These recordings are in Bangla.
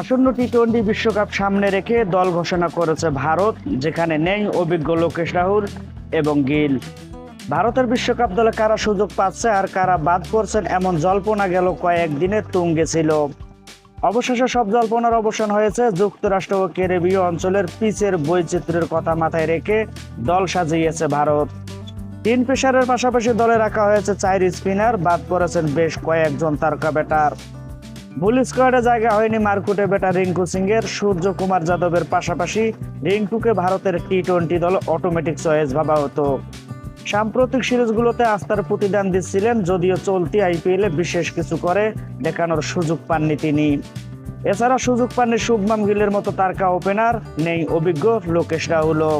আসন্ন টি টোয়েন্টি বিশ্বকাপ সামনে রেখে দল ঘোষণা করেছে ভারত, যেখানে নেই অভিজ্ঞ লোকেশ রাহুল এবং গিল। ভারতের বিশ্বকাপ দলে কারা সুযোগ পাচ্ছে আর কারা বাদ পড়ছেন এমন জল্পনা গেল কয়েকদিনে তুঙ্গে ছিল। অবশেষে সব জল্পনার অবসান হয়েছে যুক্তরাষ্ট্র ও ক্যারিবীয় অঞ্চলের পিচের বৈচিত্র্যের কথা মাথায় রেখে দল সাজিয়েছে ভারত। তিন পেশারের পাশাপাশি দলে রাখা হয়েছে চার স্পিনার, বাদ পড়েছেন বেশ কয়েকজন তারকা ব্যাটার। মূল স্কোয়াডে জায়গা হয়নি মারকুটে বেটা রিঙ্কু সিং এর সূর্য কুমার যাদবের পাশাপাশি রিঙ্কুকে ভারতের টি টোয়েন্টি দল অটোমেটিক চয়েস ভাবা হতো। সাম্প্রতিক সিরিজগুলোতে আস্থার প্রতিদান দিচ্ছিলেন, যদিও চলতি আইপিএলে বিশেষ কিছু করে দেখানোর সুযোগ পাননি তিনি। এছাড়া সুযোগ পাননি শুভমান গিলের মতো তারকা ওপেনার নেই অভিজ্ঞ লোকেশ রাহুলও।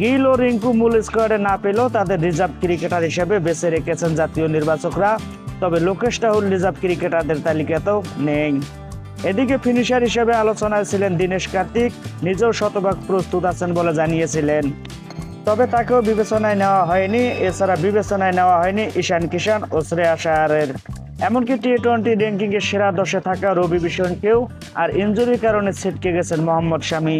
গিল ও রিঙ্কু মূল স্কোয়াডে না পেলেও তাদের রিজার্ভ ক্রিকেটার হিসেবে বেছে রেখেছেন জাতীয় নির্বাচকরা। তবে লোকেশ রাহুল রিজার্ভ ক্রিকেটারদের তালিকাতেও নেই। এদিকে ফিনিশার হিসেবে আলোচনায় ছিলেন দীনেশ কার্তিক, নিজেও শতভাগ প্রস্তুত আছেন বলে জানিয়েছিলেন। তবে তাকেও বিবেচনায় নেওয়া হয়নি, এছাড়া বিবেচনায় নেওয়া হয়নি ঈশান কিষান ও শ্রেয়া শায়ারের এমনকি টি টোয়েন্টি র্যাঙ্কিং এর সেরা দশে থাকা রবি বিশনকেও আর ইঞ্জুরির কারণে ছিটকে গেছেন মোহাম্মদ শামী।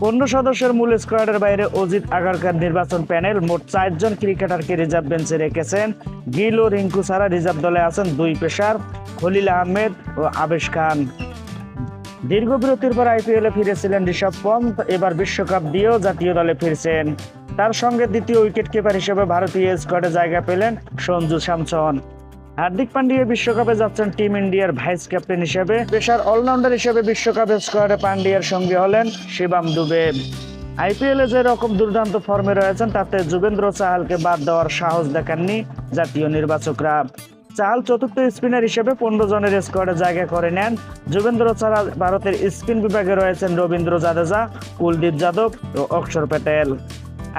পনেরো সদস্যের মূল স্কোয়াডের বাইরে অজিত আগারকার নির্বাচন প্যানেল, মোট চারজন ক্রিকেটারকে রিজার্ভ বেঞ্চে রেখেছেন। গিল ও রিঙ্কু ছাড়া রিজার্ভ দলে আছেন দুই পেশার খলিল আহমেদ ও আবেশ খান। দীর্ঘ বিরতির পর আইপিএলে ফিরেছিলেন ঋষভ পন্ত এবার বিশ্বকাপ দিয়েও জাতীয় দলে ফিরছেন। তার সঙ্গে দ্বিতীয় উইকেট কিপার হিসেবে ভারতীয় স্কোয়াডে জায়গা পেলেন সঞ্জু স্যামসন। হার্দিক পান্ডিয়া বিশ্বকাপে যাচ্ছেন টিম ইন্ডিয়ার ভাইস ক্যাপ্টেন হিসেবে। পেশার অলরাউন্ডার হিসেবে বিশ্বকাপের স্কোয়াডে পান্ডিয়ার সঙ্গে হলেন শিবাম দুবে। আইপিএলে যে রকম দুর্দান্ত ফর্মে রয়েছেন, তাতে যুবেন্দ্র চাহালকে বাদ দেওয়ার সাহস দেখাননি জাতীয় নির্বাচকরা। চাহাল চতুর্থ স্পিনার হিসেবে পনেরো জনের স্কোয়াডে জায়গা করে নেন। যুবেন্দ্র ছাড়া ভারতের স্পিন বিভাগে রয়েছেন রবীন্দ্র জাদেজা, কুলদীপ যাদব ও অক্ষর প্যাটেল।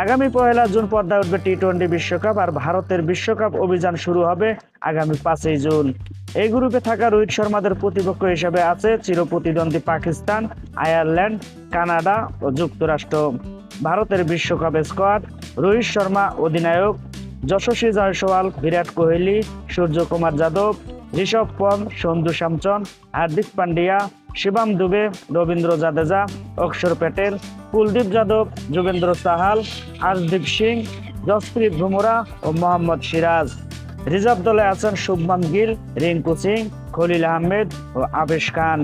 আগামী পয়লা জুন পর্দায় উঠবে টি টোয়েন্টি বিশ্বকাপ আর ভারতের বিশ্বকাপ অভিযান শুরু হবে আগামী পাঁচই জুন। এই গ্রুপে থাকা রোহিত শর্মাদের প্রতিপক্ষ হিসেবে আছে চিরপ্রতিদ্বন্দ্বী পাকিস্তান, আয়ারল্যান্ড, কানাডা ও যুক্তরাষ্ট্র। ভারতের বিশ্বকাপ স্কোয়াড, রোহিত শর্মা অধিনায়ক, যশস্বী জয়সওয়াল, বিরাট কোহলি, সূর্যকুমার যাদব, ঋষভ পন্ত সঞ্জু স্যামসন হার্দিক পান্ডিয়া শিবাম দুবে, রবীন্দ্র জাদেজা, অক্ষর প্যাটেল, কুলদীপ যাদব, যোগেন্দ্র সাহাল, আশদীপ সিং, জসপ্রীত ভুমরা ও মোহাম্মদ সিরাজ। রিজার্ভ দলে আছেন শুভমান গিল, রিঙ্কু সিং, খলিল আহমেদ ও আবেশ খান।